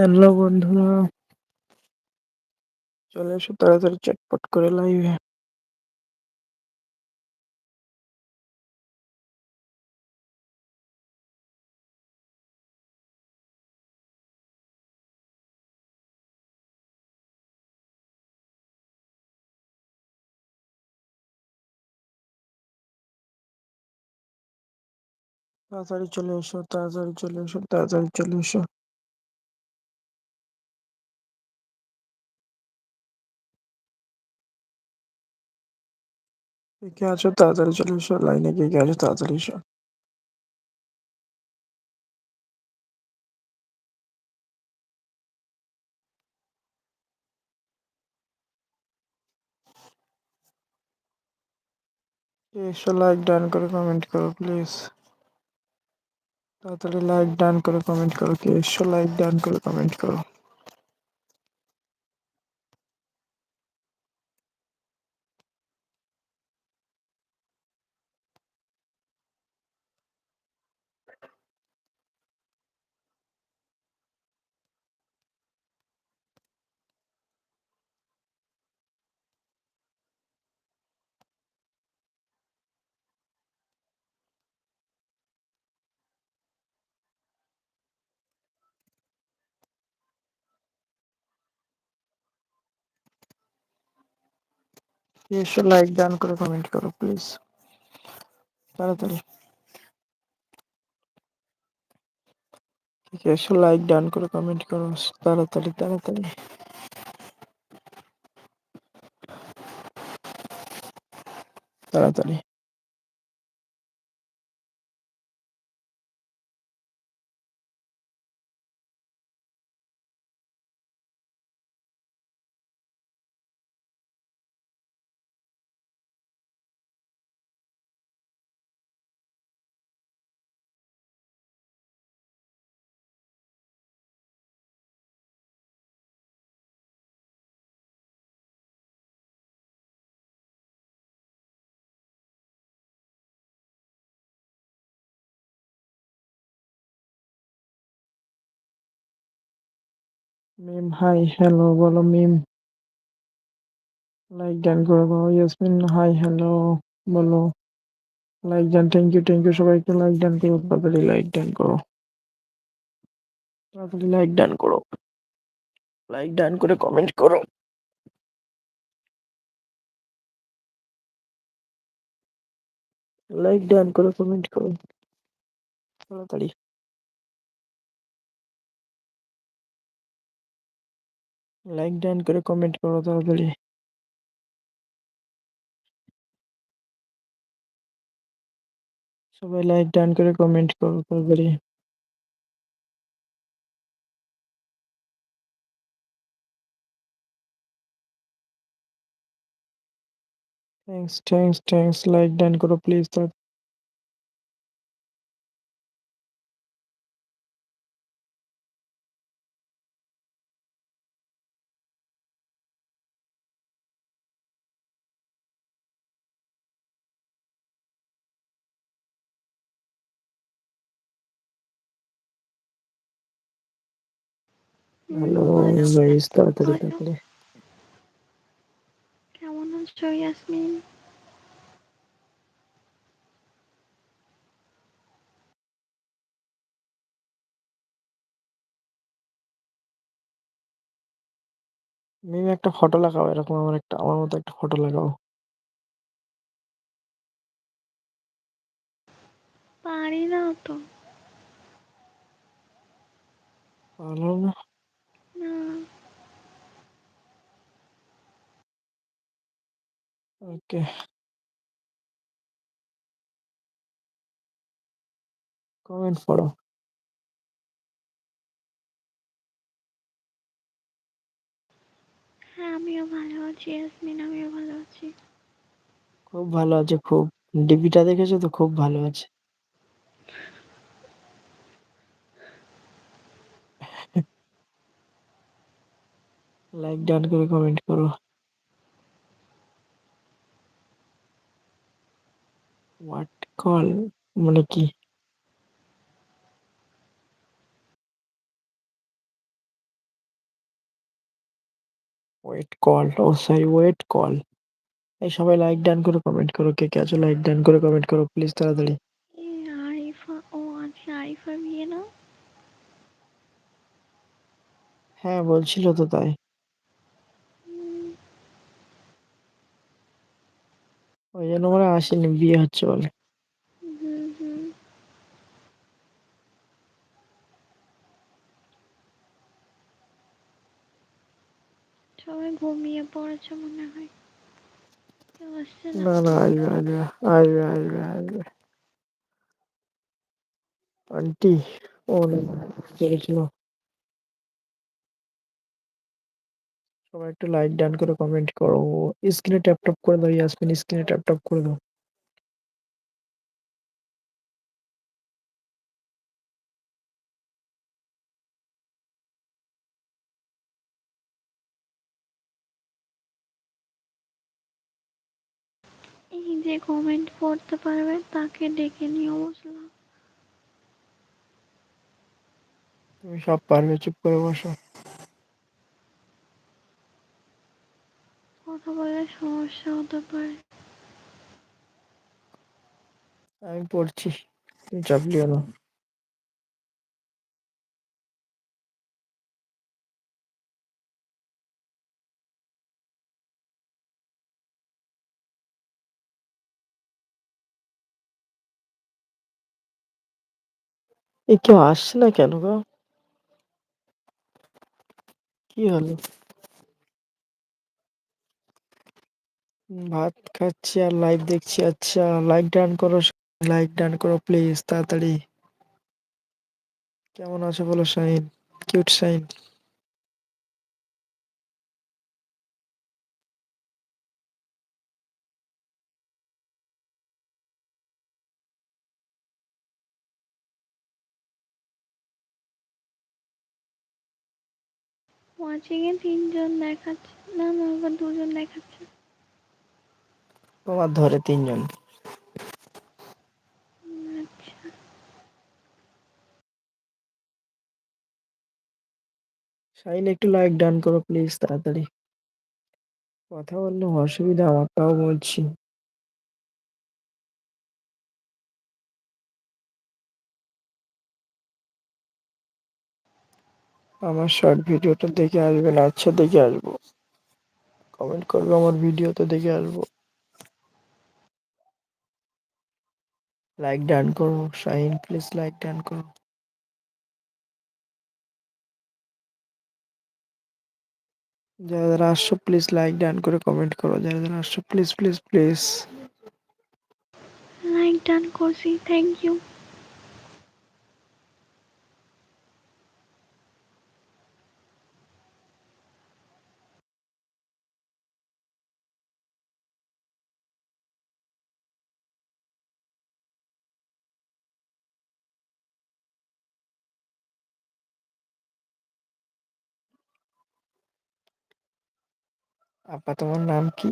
Hello বন্ধুরা। চলে এসো তাড়াতাড়ি চটপট করে লাইভে তাড়াতাড়ি চলে এসো, তাড়াতাড়ি চলে এসো, তাড়াতাড়ি চলে এসো। কে আছো তাড়াতাড়ি চলে এসো লাইনে কে কে আছো তাড়াতাড়ি এসো এসো লাইক ডান করে কমেন্ট করো প্লিজ তাড়াতাড়ি লাইক ডান করে কমেন্ট করো কে এসো লাইক ডান করে কমেন্ট করো এসো লাইক ডান করে কমেন্ট করো প্লিজ তাড়াতাড়ি। ঠিক এসো লাইক ডান করে কমেন্ট করো, তাড়াতাড়ি তাড়াতাড়ি। তাড়াতাড়ি। মিম হাই হ্যালো বলো মিম। লাইক ডান করে দাও ইয়াসমিন হাই হ্যালো বলো। Like done thank you thank you সবাইকে লাইক ডান করো, তাড়াতাড়ি লাইক ডান করো। তাড়াতাড়ি লাইক ডান করো। লাইক ডান করে কমেন্ট করো। লাইক ডান করে কমেন্ট করো। তাড়াতাড়ি। লাইক ডান করে কমেন্ট করো তাড়াতাড়ি। সবাই লাইক ডান করে কমেন্ট করো তাড়াতাড়ি। Thanks thanks thanks like done করো প্লিজ হ্যালো গাইস তাড়াতাড়ি বলো তাড়াতাড়ি কেমন আছো ইয়াসমিন মিম একটা ফটো লাগাও এরকম আমার একটা আমার মতো একটা ফটো লাগাও। পারি না তো। না। না ওকে কমেন্ট পড়ো হ্যাঁ আমিও ভালো আছি ইয়াসমিন আমিও ভালো আছি। খুব ভালো আছে খুব ডিপিটা দেখেছ তো? খুব ভালো আছে। লাইক ডান করে কমেন্ট করো হোয়াট কল মানে কি? Wait call oh sorry wait call এই সবাই লাইক ডান করে কমেন্ট করো। কে কে আছো? লাইক ডান করে কমেন্ট করো প্লিজ তাড়াতাড়ি। আরিফা ও বিয়ে না? হ্যাঁ বলছিল তো তাই হুম, ওই জন্য মানে আসেনি বিয়ে হচ্ছে বলে। সবাই ঘুমিয়ে পড়েছে মনে হয়। না। না না আসবে আসবে আসবে আসবে আসবে। আন্টি ও না সবাই একটু লাইক ডান করে কমেন্ট করো। স্ক্রিনে ট্যাপ ট্যাপ করে দাও ইয়াসমিন স্ক্রিনে ট্যাপ ট্যাপ করে দাও। এই যে কমেন্ট পড়তে পারবে তাকে ডেকে নিয়ে বসলাম তুমি সব পারবে চুপ করে বসো। কথা বলে সমস্যা হতে পারে। আমি পড়ছি চাপ লিও না এ কেউ আসছে না কেন গো? কি হলো? ভাত খাচ্ছি আর লাইভ দেখছি। আচ্ছা লাইক ডান করো লাইক ডান করো প্লিজ তাড়াতাড়ি। কেমন আছো বলো শাইন কিউট এ তিনজন দেখাচ্ছে না না, আবার দুজন দেখাচ্ছে। তোমার ধরে তিনজন। শাইন, একটু লাইক ডান করো প্লিজ তাড়াতাড়ি। কথা বললে অসুবিধা আমার, তাও বলছি। আমার শর্ট ভিডিওটা দেখে আসবেন আচ্ছা দেখে আসব। কমেন্ট করবে আমার ভিডিওতে দেখে আসব। লাইক ডান করো শাইন প্লিজ লাইক ডান করো যারা যারা আসছো প্লিজ লাইক ডান করে কমেন্ট করো যারা যারা আসছো please please please like done করছি থ্যাংক ইউ আপা তোমার নাম কি?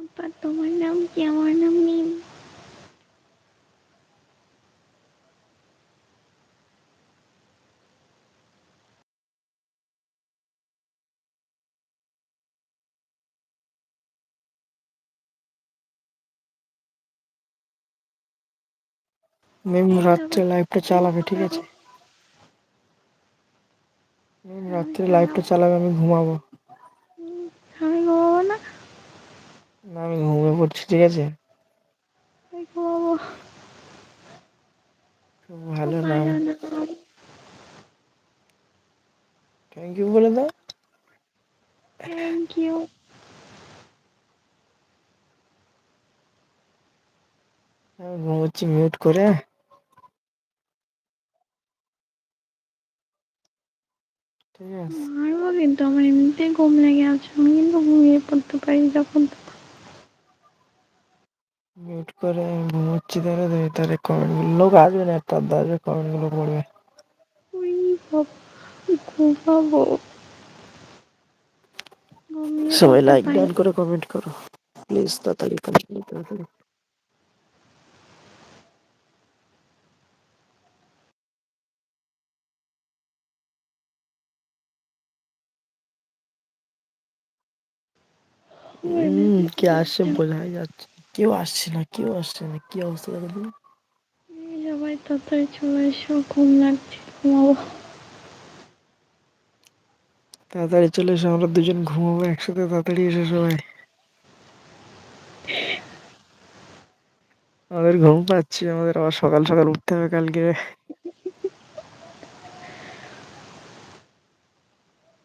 আপা তোমার নাম কি? আমার নাম মিম মিম রাত্রে লাইভটা চালাবে ঠিক আছে? রাত্রে লাইভটা চালাবে আমি ঘুমাবো। আমি ঘুমাবো না। না আমি ঘুমিয়ে পড়ছি ঠিক আছে? আমি ঘুমাবো। খুব ভালো নাম থ্যাংক ইউ বলে দাও। থ্যাংক ইউ আমি ঘুমোচ্ছি মিউট করে। ঠিক আছে মারবো কিন্তু আমার এমনিতে ঘুম লেগে আছে আমি কিন্তু ঘুমিয়ে পড়তে পারি যখন তখন। মিউট করে আমি ঘুমোচ্ছি তাহলে তুমি তাহলে কমেন্টগুলো লোক আসবে না একটা আধটা আসবে কমেন্টগুলো পড়বে উই বাবা, ঘুমাবো ঘুমিয়ে সবাই পড়তে লাইক পারি ডান করে কমেন্ট করো প্লিজ তাড়াতাড়ি তাড়াতাড়ি তাড়াতাড়ি কে আসছে বোঝাই যাচ্ছে। কেউ আসছে না কেউ আসছে না কি অবস্থা দেখো দিন সবাই তাড়াতাড়ি চলে এসো ঘুম লাগছে ঘুমাবো। তাড়াতাড়ি চলে এসো আমরা দুজন ঘুমাবো একসাথে তাড়াতাড়ি এসো সবাই। আমাদের ঘুম পাচ্ছি আমাদের আবার সকাল সকাল উঠতে হবে কালকে।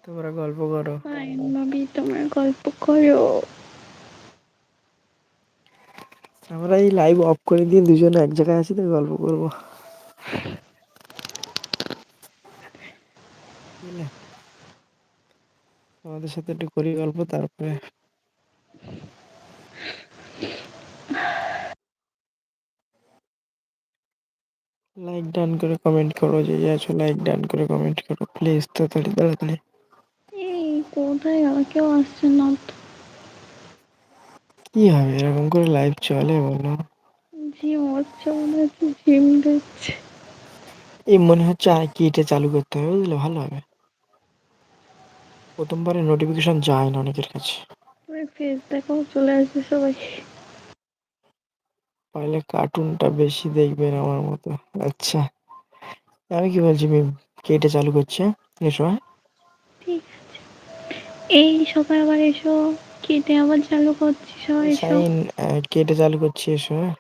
তোমরা গল্প করো। ভাবি তোমার গল্প করো। আমরা এই লাইভ অফ করে দিয়ে দুজনে এক জায়গায় আছি তো গল্প করব। আমাদের সাথে একটু করি গল্প তারপরে লাইক ডান করে কমেন্ট করো যে আছো লাইক ডান করে কমেন্ট করো প্লিজ তাড়াতাড়ি তাড়াতাড়ি। কোথায় গেল? কেউ আসছে না কি হবে? এরকম করে লাইভ চলে বলো। জিম হচ্ছে মনে হচ্ছে জিম দিচ্ছে এই মনে হচ্ছে আর কি এটা চালু করতে হবে বুঝলে? ভালো হবে। প্রথমবারে নোটিফিকেশন যায় না অনেকের কাছে। ফেস দেখাও চলে আসবে সবাই। পারলে কার্টুনটা বেশি দেখবেন আমার মতো। আচ্ছা। আমি কি বলছি? মিম কে এটা চালু করছে? এসো হ্যাঁ এই সবাই আবার এসো, কেটে আবার চালু করছি, সবাই এসো। কেটে চালু করছি, এসো হ্যাঁ।